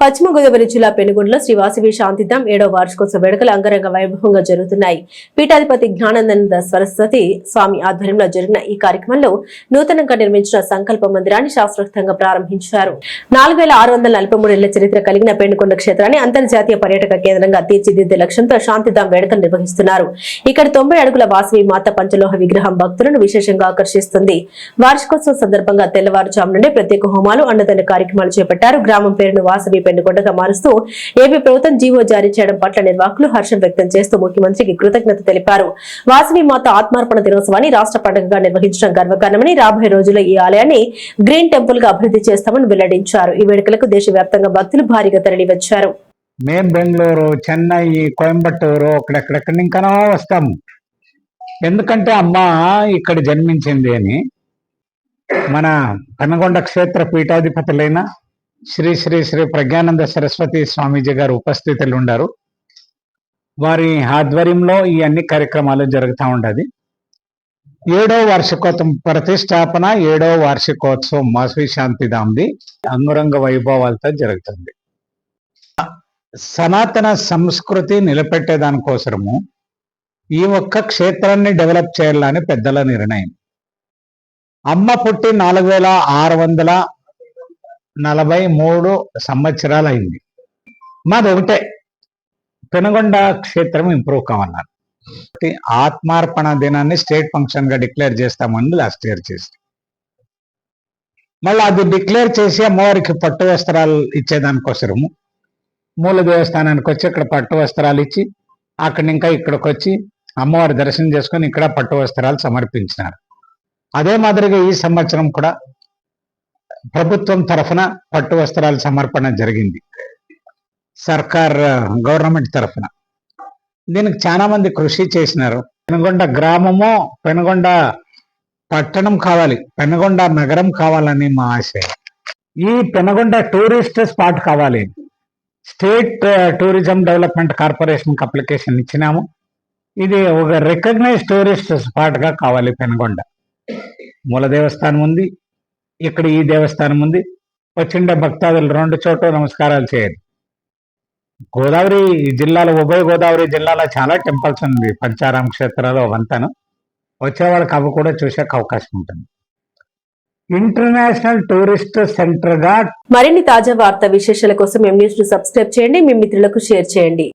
పశ్చిమ గోదావరి జిల్లా పెనుగొండలో శ్రీ వాసవి శాంతిధాం ఏడో వార్షికోత్సవ వేడుకలు అంగరంగ వైభవంగా జరుగుతున్నాయి. పీఠాధిపతి జ్ఞానందనంద సరస్వతి స్వామి ఆధ్వర్యంలో జరిగిన ఈ కార్యక్రమంలో నూతనంగా నిర్మించిన సంకల్ప మందిరాన్ని శాస్త్రోక్తంగా ప్రారంభించారు. నాలుగు వేల ఆరు వందల నలభై చరిత్ర కలిగిన పెనుకొండ క్షేత్రాన్ని అంతర్జాతీయ పర్యాటక కేంద్రంగా తీర్చిదిద్దే లక్ష్యంతో శాంతిధాం వేడుకలు నిర్వహిస్తున్నారు. ఇక్కడ తొంభై అడుగుల వాసవి మాత పంచలోహ విగ్రహం భక్తులను విశేషంగా ఆకర్షిస్తుంది. వార్షికోత్సవం సందర్భంగా తెల్లవారుజాము నుండి ప్రత్యేక హోమాలు అన్నదాన కార్యక్రమాలు చేపట్టారు. గ్రామం పేరును వాసవి పెండుకొండగా మారుస్తూ ఏపీ ప్రభుత్వం జీవో జారీ చేయడం పట్ల నిర్వాహకులు హర్షం వ్యక్తం చేస్తూ ముఖ్యమంత్రికి కృతజ్ఞత తెలిపారు. వాసవి మాత ఆత్మార్పణ దినోత్సవాన్ని రాష్ట్ర పండుగగా నిర్వహించడం గర్వకారణమని రాబోయే రోజుల్లో ఈ ఆలయాన్ని గ్రీన్ టెంపుల్గా అభివృద్ధి చేస్తామని వెల్లడించారు. ఈ వేడుకలకు దేశవ్యాప్తంగా భక్తులు భారీగా తరలివచ్చారు. మేం బెంగళూరు చెన్నై కోయంబత్తూరు అక్కడెక్కడెక్కడి ఇంకనో వస్తాము. ఎందుకంటే అమ్మ ఇక్కడ జన్మించింది అని మన పెనగొండ క్షేత్ర పీఠాధిపతులైన శ్రీ శ్రీ శ్రీ ప్రజ్ఞానంద సరస్వతి స్వామీజీ గారు ఉపస్థితులు ఉండారు వారి ఆధ్వర్యంలో ఈ అన్ని కార్యక్రమాలు జరుగుతూ ఉండదు. ఏడో వార్షికోత్సవం ప్రతిష్టాపన ఏడో వార్షికోత్సవం మాసవి శాంతిదాంది అంగురంగ వైభవాలతో జరుగుతుంది. సనాతన సంస్కృతి నిలబెట్టే దానికోసము ఈ ఒక్క క్షేత్రాన్ని డెవలప్ చేయాలని పెద్దల నిర్ణయం. అమ్మ పుట్టి నాలుగు వేల ఆరు వందల నలభై మూడు సంవత్సరాలు అయింది మాది ఒకటే పెనుగొండ క్షేత్రం ఇంప్రూవ్ కావాలన్నారు. ఆత్మార్పణ దినాన్ని స్టేట్ ఫంక్షన్గా డిక్లేర్ చేస్తామని లాస్ట్ ఇయర్ చేసి మళ్ళీ అది డిక్లేర్ చేసి అమ్మవారికి పట్టు వస్త్రాలు ఇచ్చేదానికోసరము. మూల దేవస్థానానికి వచ్చి ఇక్కడ పట్టు వస్త్రాలు ఇచ్చి అక్కడి ఇంకా ఇక్కడికి వచ్చి అమ్మవారి దర్శనం చేసుకొని ఇక్కడ పట్టు వస్త్రాలు సమర్పించినారు. అదే మాదిరిగా ఈ సంవత్సరం కూడా ప్రభుత్వం తరఫున పట్టు వస్త్రాల సమర్పణ జరిగింది. సర్కార్ గవర్నమెంట్ తరఫున. దీనికి చాలా మంది కృషి చేసినారు. పెనుగొండ గ్రామము పెనుగొండ పట్టణం కావాలి పెనుగొండ నగరం కావాలని మా ఆశయం ఈ పెనుగొండ టూరిస్ట్ స్పాట్ కావాలి. స్టేట్ టూరిజం డెవలప్మెంట్ కార్పొరేషన్కి అప్లికేషన్ ఇచ్చినాము. ఇది ఒక రికగ్నైజ్ టూరిస్ట్ స్పాట్గా కావాలి పెనుగొండ. మూల దేవస్థానం ఉంది. ఇక్కడ ఈ దేవస్థానం ఉంది. వచ్చిండే భక్తాదులు రెండు చోట్ల నమస్కారాలు చేయాలి గోదావరి జిల్లాలో ఉభయ గోదావరి జిల్లాలో చాలా టెంపుల్స్ ఉంది పంచారామ క్షేత్రాలు అవంతాను. వచ్చే వాళ్ళకి అవి కూడా చూసే అవకాశం ఉంటుంది. ఇంటర్నేషనల్ టూరిస్ట్ సెంటర్గా మరిన్ని తాజా వార్త విశేషాల కోసం ఎం న్యూస్ను సబ్స్క్రైబ్ చేయండి. మీ మిత్రులకు షేర్ చేయండి.